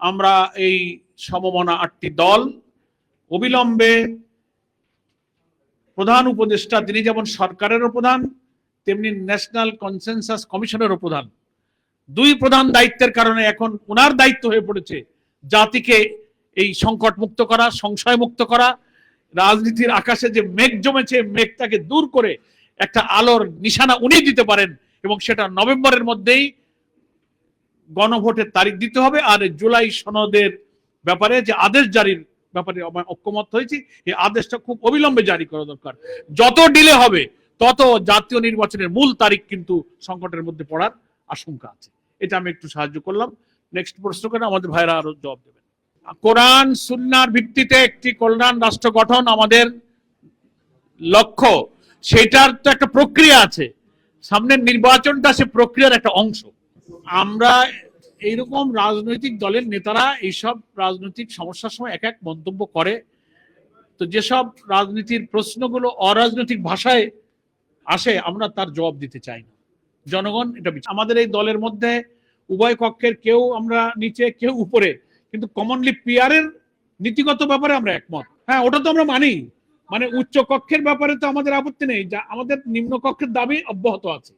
আমরা এই সমমনা আটটি দল অবিলম্বে প্রধান উপদেষ্টা, তিনি যেমন সরকারেরও প্রধান, তেমনি ন্যাশনাল কনসেনসাস কমিশনেরও প্রধান। দুই প্রধান দায়িত্বের কারণে এখন ওনার দায়িত্ব হয়ে পড়েছে জাতিকে এই সংকট মুক্ত করা সংশয় মুক্ত করা। রাজনীতির আকাশে যে মেঘ জমেছে, মেঘটাকে দূর করে একটা আলোর নিশানা উনি দিতে পারেন এবং সেটা নভেম্বরের মধ্যেই গণভোটের তারিখ দিতে হবে আর জুলাই সনদের ব্যাপারে যে আদেশ জারির ব্যাপারে ঐক্যমত হয়েছি, এই আদেশটা খুব অবিলম্বে জারি করা দরকার। যত ডিলে হবে, তত জাতীয় নির্বাচনের মূল তারিখ কিন্তু সংকটের মধ্যে পড়ার আশঙ্কা আছে। এটা আমি একটু সাহায্য করলাম। নেক্সট প্রশ্ন করে আমাদের ভাইরা আরও জবাব দেবেন। কোরআন সুন্নার ভিত্তিতে একটি কল্যাণ রাষ্ট্র গঠন আমাদের লক্ষ্য, সেটার তো একটা প্রক্রিয়া আছে। সামনের নির্বাচনটা সে প্রক্রিয়ার একটা অংশ। আমরা এইরকম রাজনৈতিক দলের নেতারা এইসব রাজনৈতিক সমস্যার সময় এক এক মন্তব্য করে। তো যেসব রাজনীতির প্রশ্নগুলো অরাজনৈতিক ভাষায় আসে, আমরা তার জবাব দিতে চাই না। জনগণ এটা আমাদের এই দলের মধ্যে উভয় কক্ষের কেউ আমরা নিচে, কেউ উপরে, কিন্তু কমনলি পিয়ারের নীতিগত ব্যাপারে আমরা একমত। হ্যাঁ ওটা তো আমরা মানি। মানে উচ্চ কক্ষের ব্যাপারে তো আমাদের আপত্তি নেই। যা আমাদের নিম্ন কক্ষের দাবি অব্যাহত আছে।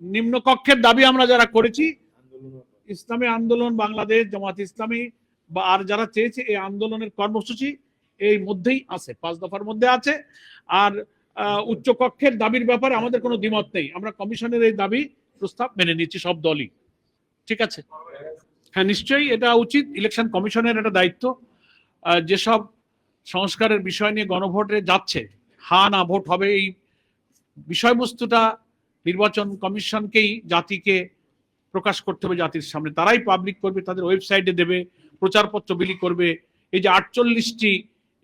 উপ- নিম্ন কক্ষের দাবি আমরা যারা করেছি, ইসলামী আন্দোলন, বাংলাদেশ জামাত ইসলামী, বা আর যারা চেয়েছে এই আন্দোলনের কর্মসূচি এই মধ্যেই আছে, পাঁচ দফার মধ্যে আছে। আর উচ্চ কক্ষের দাবির ব্যাপারে আমাদের কোনো দ্বিমত নেই। আমরা কমিশনের এই দাবি প্রস্তাব মেনে নিচ্ছি, সব দলই। ঠিক আছে? হ্যাঁ নিশ্চয়ই এটা উচিত। ইলেকশন কমিশনের একটা দায়িত্ব। যেসব সংস্কারের বিষয় নিয়ে গণভোটে যাচ্ছে, হা না ভোট হবে এই বিষয়বস্তুটা নির্বাচন কমিশনকেই জাতিকে প্রকাশ করতে হবে জাতির সামনে। তারাই পাবলিক করবে, তাদের ওয়েবসাইটে দেবে, প্রচারপত্র বিলি করবে। এই যে আটচল্লিশটি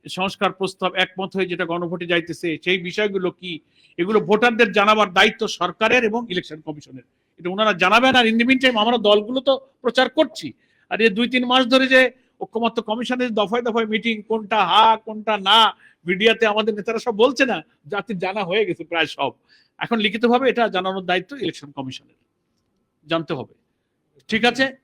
সংস্কার প্রস্তাব একমত হয়ে যেটা গণভোটে যাইতেছে, সেই বিষয়গুলো কি? এগুলো ভোটারদের জানাবার দায়িত্ব সরকারের এবং ইলেকশন কমিশনের। এটা ওনারা জানাবেন, আর ইন দি টাইম আমরা দলগুলো তো প্রচার করছি। আর এই দুই তিন মাস ধরে যে ঐক্যমত্য কমিশনের দফায় দফায় মিটিং কোনটা হা, কোনটা না, মিডিয়াতে আমাদের নেতারা সব বলছে না, জাতির জানা হয়ে গেছে প্রায় সব। এখন লিখিতভাবে এটা জানানোর দায়িত্ব ইলেকশন কমিশনের। জানতে হবে। ঠিক আছে?